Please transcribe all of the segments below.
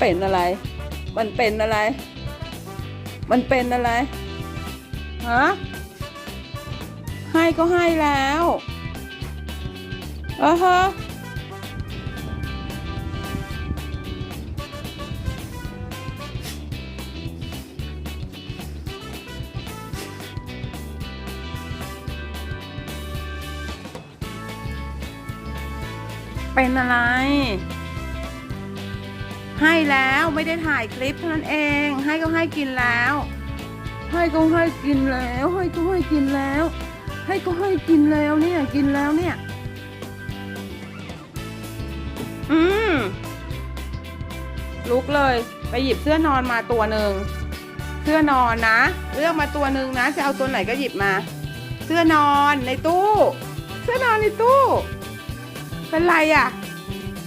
เป็นอะไร มันเป็นอะไร มันเป็นอะไร ฮะ ให้ก็ให้แล้วเออฮะเป็นอะไร ให้แล้วไม่ได้ถ่ายคลิปเท่านั้นเอง ให้ก็ให้กินแล้ว ให้ก็ให้กินแล้ว ให้ก็ให้กินแล้ว ให้ก็ให้กินแล้วเนี่ยกินแล้วเนี่ย อืมลุกเลย ไปหยิบเสื้อนอนมาตัวหนึ่งเสื้อนอนนะเลือกมาตัวหนึ่งนะ จะเอาตัวไหนก็หยิบมา เสื้อนอนในตู้ เสื้อนอนในตู้ เป็นไรอะ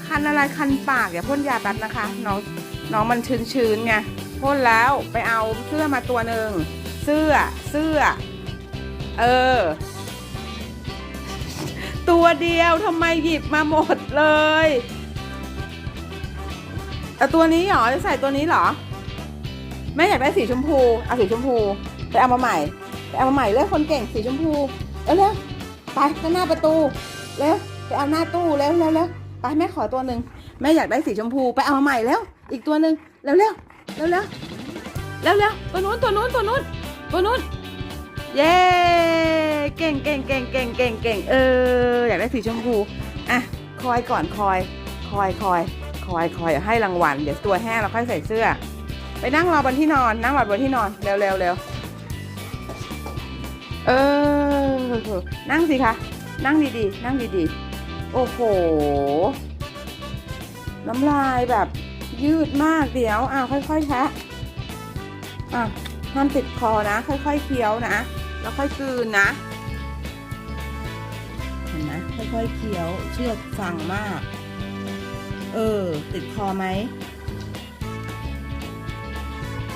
คันอะไรคันปากอย่าพ่นยาแป๊บนะคะ น้องน้องมันชื้นๆไงพ่นแล้วไปเอาเสื้อมาตัวหนึ่งเสื้อเสื้อ เออ ตัวเดียวทำไมหยิบมาหมดเลยเอาตัวนี้เหรอจะใส่ตัวนี้เหรอแม่อยากได้สีชมพูเอาสีชมพูไปเอามาใหม่ไปเอามาใหม่เลยคนเก่งสีชมพูเร็วๆไปข้าหน้าประตูเร็วไปเอาหน้าตู้เร็วเร็วเร็ว ไปแม่ขอตัวหนึ่งแม่อยากได้สีชมพูไปเอามาใหม่แล้ว อีกตัวหนึ่งเร็วเร็วเร็วเร็วเร็วเร็วตัวนู้นตัวนู้นตัวนู้นตัวนู้นเย้เก่งเก่งเก่งเก่งเก่งเก่งเอออยากได้สีชมพูอะคอยก่อนคอยคอยคอยคอยคอยให้รางวัลเดี๋ยวตัวแห้งเราค่อยใส่เสื้อ ไปนั่งรอบนที่นอนนั่งรอบนที่นอนเร็วเร็วเร็วเออนั่งสิคะนั่งดีๆ นั่งดีๆ โอ้โห น้ำลายแบบยืดมากเดี๋ยวอะค่อยๆแทะอะห้ามติดคอนะ ค่อยๆเคี้ยวนะ แล้วค่อยกลืนนะเห็นไหมค่อยๆเคี้ยวเชือกฟังมาก เออ ติดคอไหม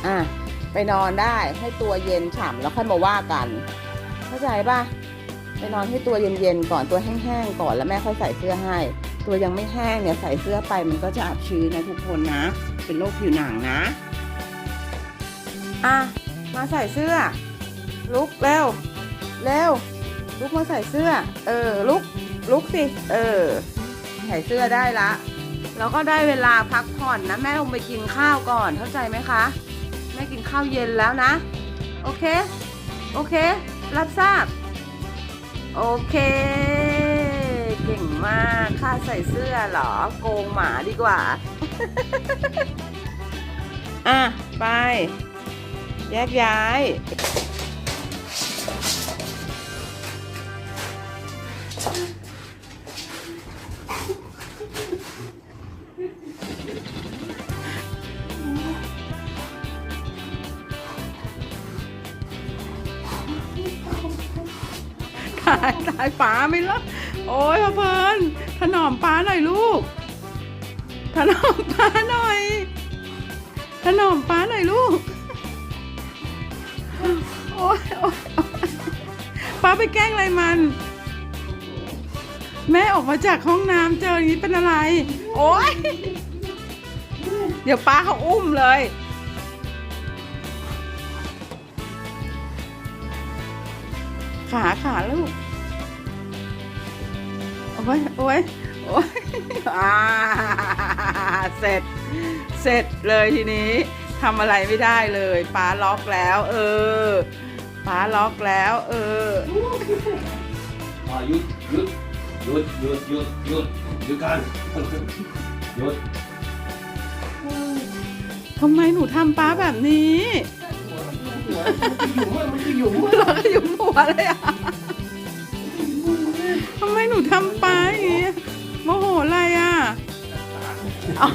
อะไปนอนได้ให้ตัวเย็นฉ่ำแล้วค่อยมาว่ากัน เข้าใจป่ะ ไปนอนให้ตัวเย็นๆก่อนตัวแห้งๆก่อนแล้วแม่ค่อยใส่เสื้อให้ ตัวยังไม่แห้งเนี่ยใส่เสื้อไปมันก็จะอับชื้นนะทุกคนนะ เป็นโรคผิวหนังนะอะมาใส่เสื้อ ลุกเร็วเร็วลุกมาใส่เสื้อ เออลุกลุกสิ เออ ใส่เสื้อได้ละ แล้วก็ได้เวลาพักผ่อนนะ แม่ลงไปกินข้าวก่อนเข้าใจไหมคะ แม่กินข้าวเย็นแล้วนะ โอเค โอเค รับทราบ โอเค เก่งมากค่าใส่เสื้อเหรอ โกงหมาดีกว่า อะ ไป แยกย้ายายตายป๋าไม่ละโอ้ยพ่อเพลินถนอมป้าหน่อยลูก ถนอมป้าหน่อย ถนอมป้าหน่อยลูก โอ๊ยโอ๊ยป้าไปแกล้งอะไรมัน แม่ออกมาจากห้องน้ำเจออย่างนี้เป็นอะไร โอ๊ยเดี๋ยวป้าเขาอุ้มเลย ขาขาลูก อ้ยโอ้ยโอ้ยอ่าเสร็จ เสร็จเลยทีนี้ทำอะไรไม่ได้เลยป้าล็อกแล้ว เออป้าล็อกแล้ว เอออ่าหยุดหยุดหยุดหยุดหยุดหยุดหยุดกันหยุดทำไมหนูทำป้าแบบนี้หัวมันจะอยู่เราก็อยู่หัวเลยอะ ทำไมหนูทำป้าอย่างนี้โมโหอะไรอะอ๋อ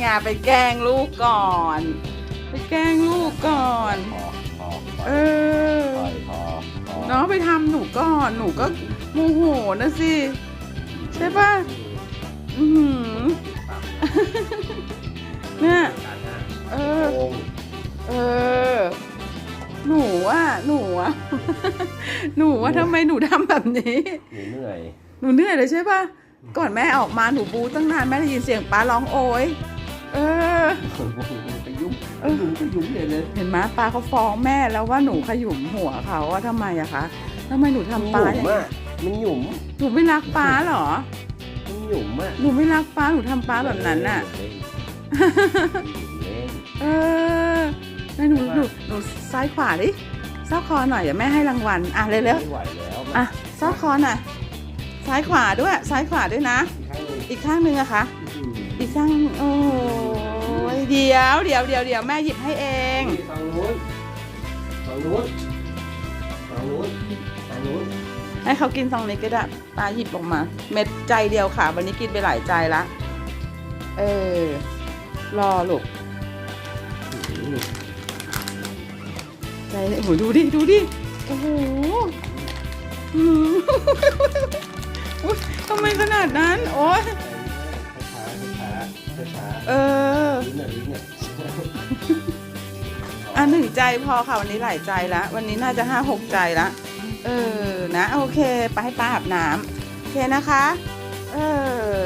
ไงไปแกล้งลูกก่อน ไปแกล้งลูกก่อนพอพอเออพอพอพอน้องไปทำหนูก่อนหนูก็โมโหนะสิ ใช่ปะอือหือเนี่ยเออโอ้งเออ หนูอะ หนูอะ หนูว่าทำไมหนูทำแบบนี้ หนูเหนื่อย หนูเหนื่อยเลยใช่ปะก่อนแม่ออกมาหนูบูตั้งนานแม่ได้ยินเสียงป้าร้องโอยเออไปยุ่งไปยุ่งไปยุ่งเลยเลยเห็นไหมป้าเขาฟ้องแม่แล้วว่าหนูขยุ่มหัวเขาว่าทำไมอะคะทำไมหนูทำป้าอย่างนี้มอะมันหยุ่มหนูไม่รักป้าเหรอมันหยุ่มอะหนูไม่รักป้าหนูทำป้าแบบนั้นน่ะเออไหนหนูหนูหนูซ้ายขวาดิซ้าคอหน่อยเดี๋ยวแม่ให้รางวัลอะเร็วๆอะซ้าคอหน่อย ซ้ายขวาด้วย ซ้ายขวาด้วยนะ อีกครั้งหนึ่งอีกข้างหนึ่งอะคะอืมอีกข้างโอ้ยเดี๋ยวเดี๋ยวเดี๋ยวเดี๋ยวแม่หยิบให้เองฝั่งนู้นฝั่งนู้นฝั่งนู้นฝั่งนู้นให้เขากินซองนี้ก็ได้ปลาหยิบออกมา เม็ดใจเดียวค่ะ วันนี้กินไปหลายใจละเออรอลูกใจโอ้โหดูดิ ดูดิ โอ้โห อืมอุ๊ยทำไมขนาดนั้น โอ้ยช้าๆช้าๆช้าเออๆลิ้นอะลิ้นอะอะหนึ่งใจพอค่ะวันนี้หลายใจละวันนี้น่าจะห้าหกใจละเออนะ โอเค ไปให้ป้าอาบน้ำโอเคนะคะ เออ